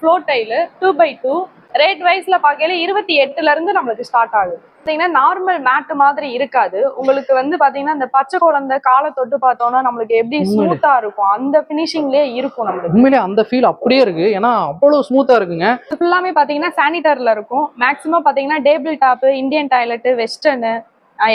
Floor tile two by two rate வைஸ்ல பார்க்கையில இருபத்தி எட்டுல இருந்து நம்மளுக்கு ஸ்டார்ட் ஆகுது. பார்த்தீங்கன்னா நார்மல் மேட் மாதிரி இருக்காது. உங்களுக்கு வந்து பாத்தீங்கன்னா இந்த பச்சை குழந்தை காலை தொட்டு பார்த்தோம்னா நம்மளுக்கு எப்படி உண்மையிலே. ஸ்மூத்தா இருக்கும். அந்த ஃபினிஷிங்லயே இருக்கும் நம்மளுக்கு. உண்மையிலே அந்த ஃபீல் அப்படியே இருக்கு. ஏன்னா அவ்வளவு ஸ்மூத்தா இருக்குங்க. ஃபுல்லாமே பாத்தீங்கன்னா சானிட்டர்ல இருக்கும். மேக்ஸிமம் பாத்தீங்கன்னா table top Indian toilet western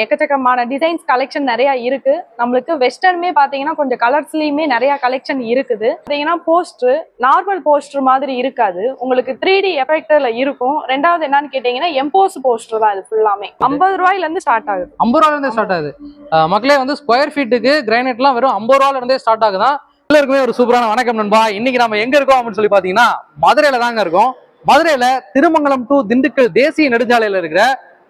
எக்கச்சக்கமான டிசைன்ஸ் கலெக்ஷன் நிறைய இருக்கு. நம்மளுக்கு வெஸ்டர்னுமே பாத்தீங்கன்னா கொஞ்சம் கலர்ஸ்லயுமே நிறைய கலெக்ஷன் இருக்குது. பாத்தீங்கன்னா போஸ்டர் நார்மல் போஸ்டர் மாதிரி இருக்காது. உங்களுக்கு த்ரீ டி எஃபெக்டர்ல இருக்கும். ரெண்டாவது என்னன்னு கேட்டீங்கன்னா எம்போஸ் போஸ்டர் தான் இது ஃபுல்லாமே ஐம்பது ரூபாயில இருந்து ஸ்டார்ட் ஆகுது. ஐம்பது ரூபால இருந்தே ஸ்டார்ட் ஆகுது மக்களே வந்து ஸ்கொயர் ஃபீட்டுக்கு கிரானைட்லாம் வெறும் ஐம்பது ரூபால இருந்தே ஸ்டார்ட் ஆகுதான் எல்லாருக்குமே ஒரு சூப்பரான வணக்கம் நண்பா. இன்னைக்கு நம்ம எங்க இருக்கோம் அப்படின்னு சொல்லி பாத்தீங்கன்னா மதுரையில தாங்க இருக்கோம். மதுரையில திருமங்கலம் டு திண்டுக்கல் தேசிய நெடுஞ்சாலையில இருக்கிற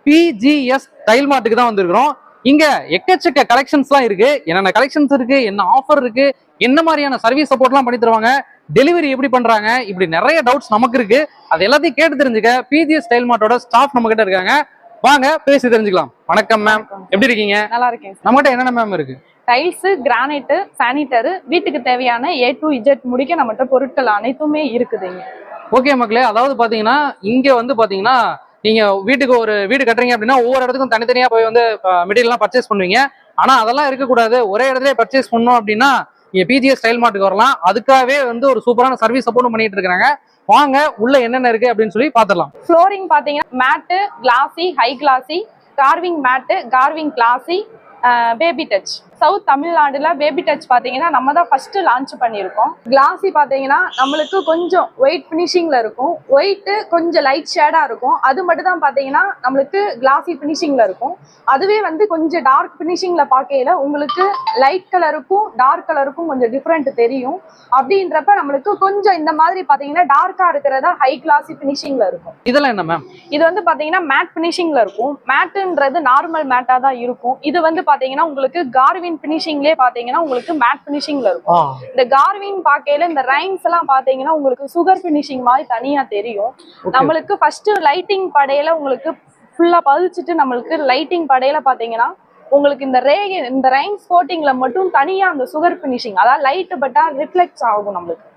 பிஜிஎஸ் டைல் மார்ட்டுக்கு தான் வந்திருக்கிறோம். இங்க எக்கச்சக்க கலெக்ஷன்ஸ்லாம் இருக்கு. என்னென்ன கலெக்ஷன்ஸ் இருக்கு? என்ன ஆஃபர் இருக்கு? என்ன மாதிரியான சர்வீஸ் சப்போர்ட்லாம் பண்ணி தருவாங்க? டெலிவரி எப்படி பண்றாங்க? இப்படி நிறைய டவுட்ஸ் நமக்கு இருக்கு. அது எல்லாத்தையும் கேட்டு தெரிஞ்சுக்க பிஜிஎஸ் டைல் மார்ட்டோட ஸ்டாஃப் நம்ம கிட்ட இருக்காங்க. வாங்க பேசி தெரிஞ்சுக்கலாம். வணக்கம் மேம் எப்படி இருக்கீங்க? நல்லா இருக்கேன் நம்மகிட்ட என்னென்ன மேம் இருக்கு? டைல்ஸ் கிரானைட்டு சானிட்டர் வீட்டுக்கு தேவையான ஏ டு இஜெட் முடிக்க நம்மகிட்ட பொருட்கள் அனைத்துமே இருக்குதுங்க ஓகே மக்களே. அதாவது பாத்தீங்கன்னா இங்க வந்து பாத்தீங்கன்னா நீங்க வீட்டுக்கு ஒரு வீடு கட்டுறீங்க அப்படின்னா ஒவ்வொரு இடத்துக்கும் தனித்தனியா போய் வந்து மெட்டீரியல்லாம் பர்ச்சேஸ் பண்ணுவீங்க. ஆனா அதெல்லாம் இருக்கக்கூடாது. ஒரே இடத்துல பர்ச்சேஸ் பண்ணோம் அப்படின்னா நீங்க பிஜிஎஸ் ஸ்டைல் மாட்டுக்கு வரலாம். அதுக்காகவே வந்து ஒரு சூப்பரான சர்வீஸ் சப்போர்ட்டும் பண்ணிட்டு இருக்காங்க. வாங்க உள்ள என்னென்ன இருக்கு அப்படின்னு சொல்லி பாத்துடலாம். ஃப்ளோரிங் பாத்தீங்கன்னா matte glossy high glossy carving matte carving classy baby touch south தமிழ்நாடுல பேபி டச் பாத்தீங்கன்னா நம்ம தான் ஃபர்ஸ்ட் லான்ச் பண்ணியிருக்கோம். கிளாசி பாத்தீங்கன்னா நம்மளுக்கு கொஞ்சம் ஒயிட் ஃபினிஷிங்ல இருக்கும். ஒயிட் கொஞ்சம் லைட் ஷேடா இருக்கும். அது மட்டும் தான் பாத்தீங்கன்னா நம்மளுக்கு கிளாசி ஃபினிஷிங்ல இருக்கும். அதுவே வந்து கொஞ்சம் டார்க் ஃபினிஷிங்ல பார்க்கையில உங்களுக்கு லைட் கலருக்கும் டார்க் கலருக்கும் கொஞ்சம் டிஃப்ரெண்ட் தெரியும். அப்படின்றப்ப நம்மளுக்கு கொஞ்சம் இந்த மாதிரி பாத்தீங்கன்னா டார்க்கா இருக்கிறதா ஹை கிளாசி ஃபினிஷிங்ல இருக்கும். இதெல்லாம் என்ன மேம் இது வந்து பாத்தீங்கன்னா மேட் ஃபினிஷிங்ல இருக்கும். மேட்டுன்றது நார்மல் மேட்டா தான் இருக்கும். இது வந்து பாத்தீங்கன்னா உங்களுக்கு கார்வின் ஃபினிஷிங்லயே பாத்தீங்கன்னா உங்களுக்கு மேட் ஃபினிஷிங்ல இருக்கும். இந்த கார்வின் பாக்கையில இந்த ரைன்ஸ் எல்லாம் பாத்தீங்கன்னா உங்களுக்கு சுகர் ஃபினிஷிங் மாதிரி தனியா தெரியும். நம்மளுக்கு ஃபர்ஸ்ட் லைட்டிங் படையில உங்களுக்கு ஃபுல்லா பதிச்சுட்டு நம்மளுக்கு லைட்டிங் படையில பாத்தீங்கன்னா உங்களுக்கு இந்த ரே இந்த ரைன்ஸ் கோட்டிங்ல மட்டும் தனியா அந்த சுகர் ஃபினிஷிங் அதாவது லைட் பட்டா ரிஃப்ளெக்ட்ஸ் ஆகும் நம்மளுக்கு.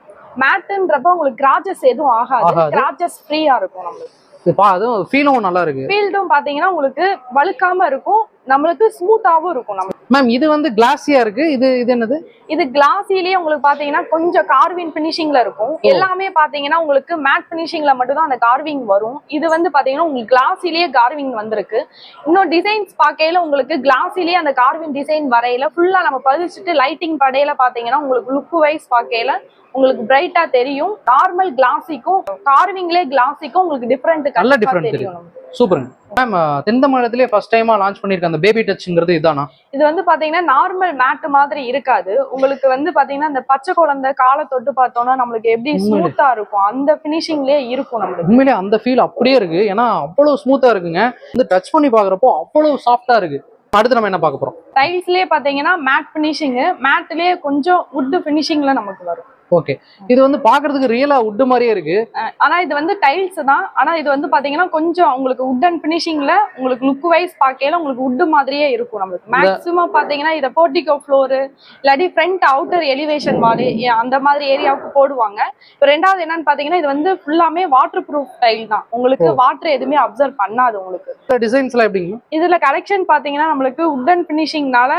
மேட்டுன்றப்ப உங்களுக்கு கிராஜஸ் எதுவும் ஆகாது. கிராஜஸ் ஃப்ரீயா இருக்கும் நம்மளுக்கு. பா அதுவும் ஃபீலும் நல்லா இருக்கு. ஃபீல்டும் பாத்தீங்கன்னா உங்களுக்கு வழுக்காம இருக்கும். நம்மளுக்கு ஸ்மூத்தாவும் இருக்கும் நம்ம. மேம் இது வந்து கிளாஸியா இருக்கு. இது இது என்னது? இது கிளாஸிலேயே உங்களுக்கு பாத்தீங்கன்னா கொஞ்சம் கார்விங் ஃபினிஷிங்ல இருக்கும். எல்லாமே பாத்தீங்கன்னா உங்களுக்கு மேட் ஃபினிஷிங்ல மட்டும் தான் அந்த கார்விங் வரும். இது வந்து பாத்தீங்கன்னா உங்களுக்கு கிளாஸிலேயே கார்விங் வந்திருக்கு. இன்னும் டிசைன்ஸ் பார்க்கையில உங்களுக்கு கிளாஸிலேயே அந்த கார்விங் டிசைன் வரையில ஃபுல்லா நம்ம பதிச்சுட்டு லைட்டிங் படையில பாத்தீங்கன்னா உங்களுக்கு லுக் வைஸ் பார்க்கையில உங்களுக்கு பிரைட்டா தெரியும். நார்மல் கிளாஸிக்கும் கார்விங்லேயே கிளாஸிக்கும் உங்களுக்கு டிஃப்ரெண்ட் different தெரியும். சூப்பருங்க மேம் தெந்த மாநிலத்திலே ஃபர்ஸ்ட் டைமா லான்ச் பண்ணிருக்க அந்த பேபி டச்ங்கிறது இதானா? இது வந்து பாத்தீங்கன்னா நார்மல் மேட் மாதிரி இருக்காது. உங்களுக்கு வந்து பாத்தீங்கன்னா இந்த பச்சை குழந்தை காலை தொட்டு பார்த்தோம்னா நம்மளுக்கு எப்படி. ஸ்மூத்தா இருக்கும். அந்த பினிஷிங்லயே இருக்கும் நம்மளுக்கு. உண்மையிலே அந்த ஃபீல் அப்படியே இருக்கு. ஏன்னா அவ்வளவு ஸ்மூத்தா இருக்குங்க. வந்து டச் பண்ணி பாக்குறப்போ அவ்வளவு சாஃப்டா இருக்கு. அடுத்து நம்ம என்ன பார்க்க போறோம்? டைல்ஸ்லயே பாத்தீங்கன்னா மேட் பினிஷிங் மேட்லயே கொஞ்சம் வுட் பினிஷிங்ல நமக்கு வரும். ஓகே இது வந்து பாக்குறதுக்கு ரியலா உட் மாதிரியே இருக்கு. ஆனா இது வந்து டைல்ஸ் தான். ஆனா இது வந்து பாத்தீங்கன்னா கொஞ்சம் உங்களுக்கு உட்டன் பினிஷிங்ல உங்களுக்கு லுக் வைஸ் பார்க்கையில உங்களுக்கு வுட் மாதிரியே இருக்கும் நம்மளுக்கு. மேக்ஸிமம் பாத்தீங்கன்னா இதை போர்ட்டிகோ ஃப்ளோர் இல்லாட்டி ஃப்ரண்ட் அவுட்டர் எலிவேஷன் மாதிரி அந்த மாதிரி ஏரியாவுக்கு போடுவாங்க. இப்போ ரெண்டாவது என்னன்னு பாத்தீங்கன்னா இது வந்து ஃபுல்லாமே வாட்டர் ப்ரூஃப் டைல் தான். உங்களுக்கு வாட்டர் எதுவுமே அப்சர்வ் பண்ணாது உங்களுக்கு. டிசைன்ஸ்லாம் எப்படிங்க? இதுல கலெக்ஷன் பாத்தீங்கன்னா நம்மளுக்கு உட்டன் பினிஷிங்னால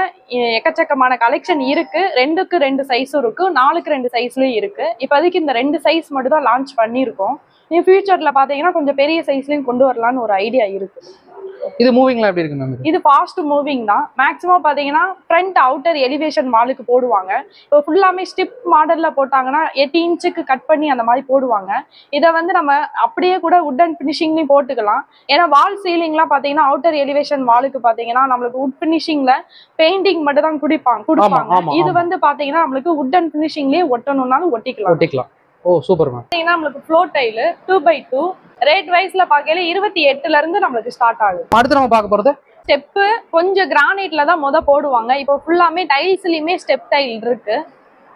எக்கச்சக்கமான கலெக்ஷன் இருக்கு. ரெண்டுக்கு ரெண்டு சைஸும் இருக்கு. நாலுக்கு ரெண்டு சைஸ்லேயும் இருக்கு. இப்போதைக்கு இந்த ரெண்டு சைஸ் மட்டும் தான் லான்ச் பண்ணியிருக்கோம். நீ ஃபியூச்சர்ல பார்த்தீங்கன்னா கொஞ்சம் பெரிய சைஸ்லேயும் கொண்டு வரலாம்னு ஒரு ஐடியா இருக்கு. இது மூவிங்லாம் எப்படி இருக்கு மேம் இது? ஃபாஸ்ட் மூவிங் தான். மேக்ஸிமம் பாத்தீங்கன்னா ஃப்ரண்ட் அவுட்டர் எலிவேஷன் மாலுக்கு போடுவாங்க. இப்போ ஃபுல்லாமே ஸ்டிப் மாடல்ல போட்டாங்கன்னா எட்டு இன்ச்சுக்கு கட் பண்ணி அந்த மாதிரி போடுவாங்க. இதை வந்து நம்ம அப்படியே கூட உட்டன் ஃபினிஷிங்லையும் போட்டுக்கலாம். ஏன்னா வால் சீலிங்லாம் பாத்தீங்கன்னா அவுட்டர் எலிவேஷன் வாலுக்கு பாத்தீங்கன்னா நம்மளுக்கு உட் ஃபினிஷிங்ல பெயிண்டிங் மட்டும் தான் குடிப்பாங்க. கொடுப்பாங்க இது. வந்து பாத்தீங்கன்னா நம்மளுக்கு உட்டன் ஃபினிஷிங்லயே ஒட்டணும்னாலும் ஒட்டிக்கலாம். ஒட்டிக்கலாம். ஓ சூப்பர் மேம் பாத்தீங்கன்னா நம்மளுக்கு floor tile two by two rate வைஸ்ல பார்க்கையில இருபத்தி எட்டுல இருந்து நம்மளுக்கு ஸ்டார்ட் ஆகுது. அடுத்து நம்ம பார்க்க போறது? ஸ்டெப்பு கொஞ்சம் கிரானைட்ல தான் முத போடுவாங்க. இப்போ ஃபுல்லாமே டைல்ஸ்லயுமே ஸ்டெப் டைல் இருக்கு.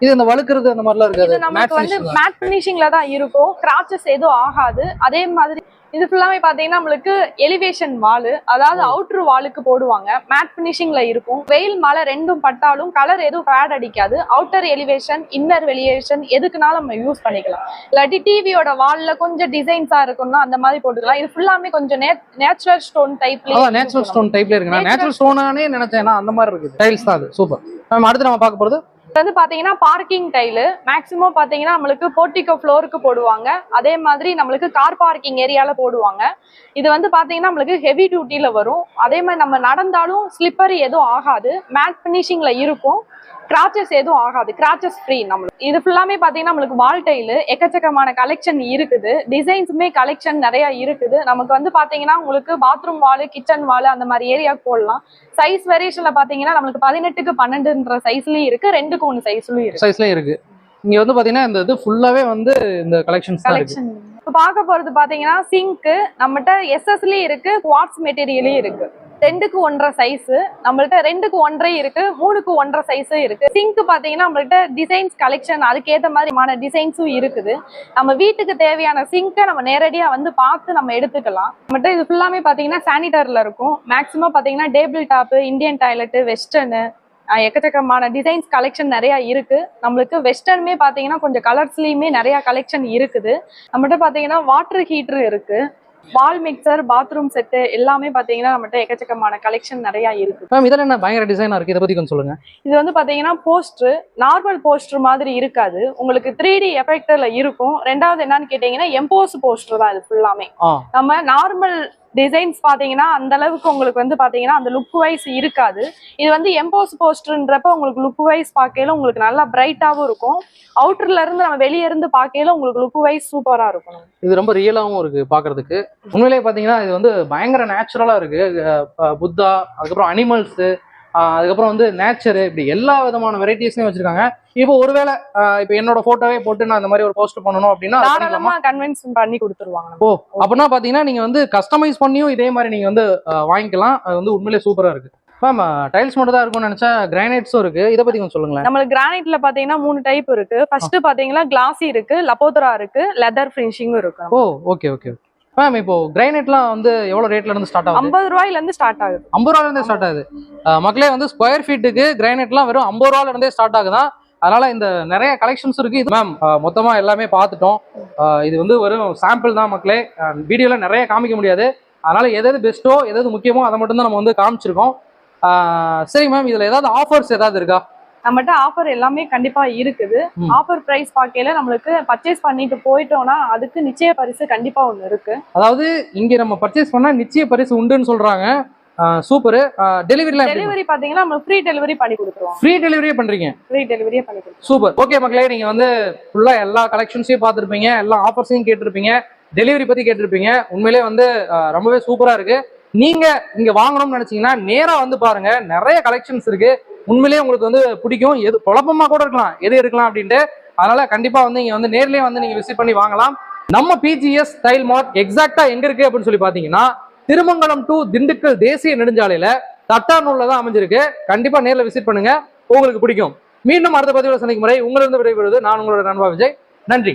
இது இந்த வழுக்கிறது அந்த மாதிரிலாம் இருக்காது. நமக்கு வந்து மேட் ஃபினிஷிங்ல தான் இருக்கும். கிராச்சஸ் எதுவும் ஆகாது. அதே மாதிரி இது ஃபுல்லாமே பாத்தீங்கன்னா நம்மளுக்கு எலிவேஷன் வால் அதாவது அவுட்ரு வாலுக்கு போடுவாங்க. மேட் ஃபினிஷிங்ல இருக்கும். வெயில் மழை ரெண்டும் பட்டாலும் கலர் எதுவும் ஃபேட் அடிக்காது. அவுட்டர் எலிவேஷன் இன்னர் எலிவேஷன் எதுக்குனாலும் நம்ம யூஸ் பண்ணிக்கலாம். இல்லாட்டி டிவியோட வால்ல கொஞ்சம் டிசைன்ஸா இருக்கும்னா அந்த மாதிரி போட்டுக்கலாம். இது ஃபுல்லாமே கொஞ்சம் நேச்சுரல் ஸ்டோன் டைப்ல நேச்சுரல் ஸ்டோன் டைப்ல இருக்கு. நேச்சுரல் ஸ்டோனானே நினைச்சேன். அந்த மாதிரி இருக்குது. டைல்ஸ் தான் அது. சூப்பர் மேம் அடுத்து நம்ம பார்க்க போறது வந்து பாத்தீங்கன்னா பார்க்கிங் டைலு மேக்ஸிமம் பாத்தீங்கன்னா நம்மளுக்கு போர்ட்டிகோ ஃப்ளோருக்கு போடுவாங்க. அதே மாதிரி நம்மளுக்கு கார் பார்க்கிங் ஏரியால போடுவாங்க. இது வந்து பாத்தீங்கன்னா நம்மளுக்கு ஹெவி டியூட்டியில் வரும். அதே மாதிரி நம்ம நடந்தாலும் ஸ்லிப்பரி எதுவும் ஆகாது. மேட் ஃபினிஷிங்கில் இருக்கும். கிராச்சஸ் எதுவும் ஆகாது. கிராச்சஸ் ஃப்ரீ நம்மளுக்கு. இது ஃபுல்லாமே பாத்தீங்கன்னா நம்மளுக்கு வால் டைலு எக்கச்சக்கமான கலெக்ஷன் இருக்குது. டிசைன்ஸுமே கலெக்ஷன் நிறைய இருக்குது. நமக்கு வந்து பாத்தீங்கன்னா உங்களுக்கு பாத்ரூம் வால் கிச்சன் வால் அந்த மாதிரி ஏரியாவுக்கு போடலாம். சைஸ் வேரியேஷன்ல பாத்தீங்கன்னா நம்மளுக்கு பதினெட்டுக்கு பன்னெண்டுன்ற சைஸ்லயும் இருக்கு. ரெண்டுக்கு ஒன்று சைஸ்லயும் இருக்கு. சைஸ்லயும் இருக்கு. இங்க வந்து பாத்தீங்கன்னா இந்த இது ஃபுல்லாவே வந்து இந்த கலெக்ஷன்ஸ் தான் இருக்கு. கலெக்ஷன் இப்போ பார்க்க போறது பாத்தீங்கன்னா சிங்க் நம்மகிட்ட எஸ்எஸ்லயும் இருக்கு குவாட்ஸ் மெட்டீரியலும் இருக்கு. ரெண்டுக்கு ஒன்றரை சைஸ் நம்மள்ட்ட ரெண்டுக்கு ஒன்றரை இருக்கு மூணுக்கு ஒன்றரை சைஸும் இருக்கு. சிங்க் பாத்தீங்கன்னா நம்மள்ட்ட டிசைன்ஸ் கலெக்ஷன் அதுக்கேற்ற மாதிரியான டிசைன்ஸும் இருக்குது. நம்ம வீட்டுக்கு தேவையான சிங்கை நம்ம நேரடியா வந்து பார்த்து நம்ம எடுத்துக்கலாம். நம்மகிட்ட இது ஃபுல்லாமே பாத்தீங்கன்னா சானிட்டர்ல இருக்கும். மேக்ஸிமம் பாத்தீங்கன்னா table top Indian toilet western எக்கச்சக்கமான டிசைன்ஸ் கலெக்ஷன் நிறைய இருக்கு. நம்மளுக்கு வெஸ்டர்னுமே பாத்தீங்கன்னா கொஞ்சம் கலர்ஸ்லயுமே நிறைய கலெக்ஷன் இருக்குது. நம்மகிட்ட பாத்தீங்கன்னா வாட்டர் ஹீட்டர் இருக்கு. வால் மிக்சர் பாத்ரூம் செட்டு எல்லாமே பாத்தீங்கன்னா நம்மகிட்ட எக்கச்சக்கமான கலெக்ஷன் நிறைய இருக்கு. மேம் இதெல்லாம் என்ன பயங்கர டிசைனா இருக்கு? இதை பத்தி கொஞ்சம் சொல்லுங்க. இது வந்து பாத்தீங்கன்னா போஸ்டர் நார்மல் போஸ்டர் மாதிரி இருக்காது. உங்களுக்கு த்ரீ டி எஃபெக்ட்ல இருக்கும். ரெண்டாவது என்னன்னு கேட்டீங்கன்னா எம்போஸ் போஸ்டர் தான் இது ஃபுல்லாமே நம்ம நார்மல் டிசைன்ஸ் பார்த்தீங்கன்னா அந்த அளவுக்கு உங்களுக்கு வந்து பார்த்தீங்கன்னா அந்த லுக் வைஸ் இருக்காது. இது வந்து எம்போஸ் போஸ்டர்ன்றப்ப உங்களுக்கு லுக் வைஸ் பார்க்கையில உங்களுக்கு நல்லா பிரைட்டாகவும் இருக்கும். அவுட்டர்ல இருந்து நம்ம வெளியே இருந்து பார்க்கையில உங்களுக்கு லுக் வைஸ் சூப்பராக இருக்கும். இது ரொம்ப ரியலாகவும் இருக்கு பார்க்கறதுக்கு. உண்மையிலேயே பார்த்தீங்கன்னா இது வந்து பயங்கர நேச்சுரலாக இருக்கு. புத்தா அதுக்கப்புறம் அனிமல்ஸு அதுக்கப்புறம் வந்து நேச்சர் இப்படி எல்லா விதமான வெரைட்டிஸையும் வச்சிருக்காங்க. இப்போ ஒருவேளை இப்போ என்னோட போட்டோவே போட்டு நான் இந்த மாதிரி ஒரு போஸ்ட் பண்ணணும் அப்படின்னா கன்வின்ஸ் பண்ணி கொடுத்துருவாங்க ஓ அப்படின்னா பாத்தீங்கன்னா நீங்க வந்து கஸ்டமைஸ் பண்ணியும் இதே மாதிரி நீங்க வந்து வாங்கிக்கலாம். அது வந்து உண்மையிலேயே சூப்பரா இருக்கு. மேம் டைல்ஸ் மட்டும் தான் இருக்கும்னு நினைச்சா கிரானைட்ஸும் இருக்கு. இதை பத்தி கொஞ்சம் சொல்லுங்களேன். நம்மளுக்கு கிரானைட்ல பாத்தீங்கன்னா மூணு டைப் இருக்கு. ஃபர்ஸ்ட் பாத்தீங்கன்னா கிளாசி இருக்கு லப்போதரா இருக்கு லெதர் ஃபினிஷிங்கும் இருக்கு. ஓ ஓகே ஓகே மேம் இப்போ கிரைனைட்லாம் வந்து எவ்வளவு ரேட்ல இருந்து ஸ்டார்ட் ஆகுது? ஐம்பது ரூபாயில இருந்து ஸ்டார்ட் ஆகுது. ஐம்பது ரூபால இருந்தே ஸ்டார்ட் ஆகுது மக்களே வந்து ஸ்கொயர் ஃபீட்டுக்கு கிரைனைட்லாம் வெறும் ஐம்பது ரூபால இருந்தே ஸ்டார்ட் ஆகுதான். அதனால இந்த நிறைய கலெக்ஷன்ஸ் இருக்கு. இது மேம் மொத்தமா எல்லாமே பார்த்துட்டோம். இது வந்து வெறும் சாம்பிள் தான் மக்களே. வீடியோல நிறைய காமிக்க முடியாது. அதனால எது பெஸ்ட்டோ எது முக்கியமோ அதை மட்டும் தான் நம்ம வந்து காமிச்சிருக்கோம். சரி மேம் இதுல ஏதாவது ஆஃபர்ஸ் ஏதாவது இருக்கா? நம்மகிட்ட ஆஃபர் எல்லாமே கண்டிப்பா இருக்குது. ஆஃபர் பிரைஸ் பார்க்கையில நம்மளுக்கு பர்ச்சேஸ் பண்ணிட்டு போயிட்டோம்னா அதுக்கு நிச்சய பரிசு கண்டிப்பா ஒண்ணு இருக்கு. அதாவது இங்க நம்ம பர்ச்சேஸ் பண்ணா நிச்சய பரிசு உண்டுன்னு சொல்றாங்க. சூப்பர் டெலிவரிலாம் டெலிவரி பாத்தீங்கன்னா நம்ம ஃப்ரீ டெலிவரி பண்ணி கொடுத்துருவோம். ஃப்ரீ டெலிவரியே பண்றீங்க? ஃப்ரீ டெலிவரியே பண்ணி கொடுத்துருவோம். சூப்பர் ஓகே மக்களே நீங்க வந்து ஃபுல்லா எல்லா கலெக்ஷன்ஸையும் பார்த்துருப்பீங்க எல்லா ஆஃபர்ஸையும் கேட்டிருப்பீங்க டெலிவரி பத்தி கேட்டிருப்பீங்க. உண்மையிலே வந்து ரொம்பவே சூப்பரா இருக்கு. நீங்க இங்க வாங்கணும்னு நினைச்சீங்கன்னா நேரா வந்து பாருங்க. நிறைய கலெக்ஷன்ஸ் இருக்கு. உண்மையிலேயே உங்களுக்கு வந்து பிடிக்கும். எது குழப்பமா கூட இருக்கலாம். எது எடுக்கலாம் அப்படின்ட்டு. அதனால கண்டிப்பா வந்து இங்க வந்து நேர்லயே வந்து நீங்க விசிட் பண்ணி வாங்கலாம். நம்ம பிஜிஎஸ் ஸ்டைல் மார்ட் எக்ஸாக்டா எங்க இருக்கு அப்படின்னு சொல்லி பாத்தீங்கன்னா திருமங்கலம் டு திண்டுக்கல் தேசிய நெடுஞ்சாலையில தட்டானூர்ல தான் அமைஞ்சிருக்கு. கண்டிப்பா நேரில் விசிட் பண்ணுங்க. உங்களுக்கு பிடிக்கும். மீண்டும் அடுத்த பதிவில் சந்திக்கும் முறை உங்களிருந்து விடைபெறுவது நான் உங்களோட நண்பா விஜய். நன்றி.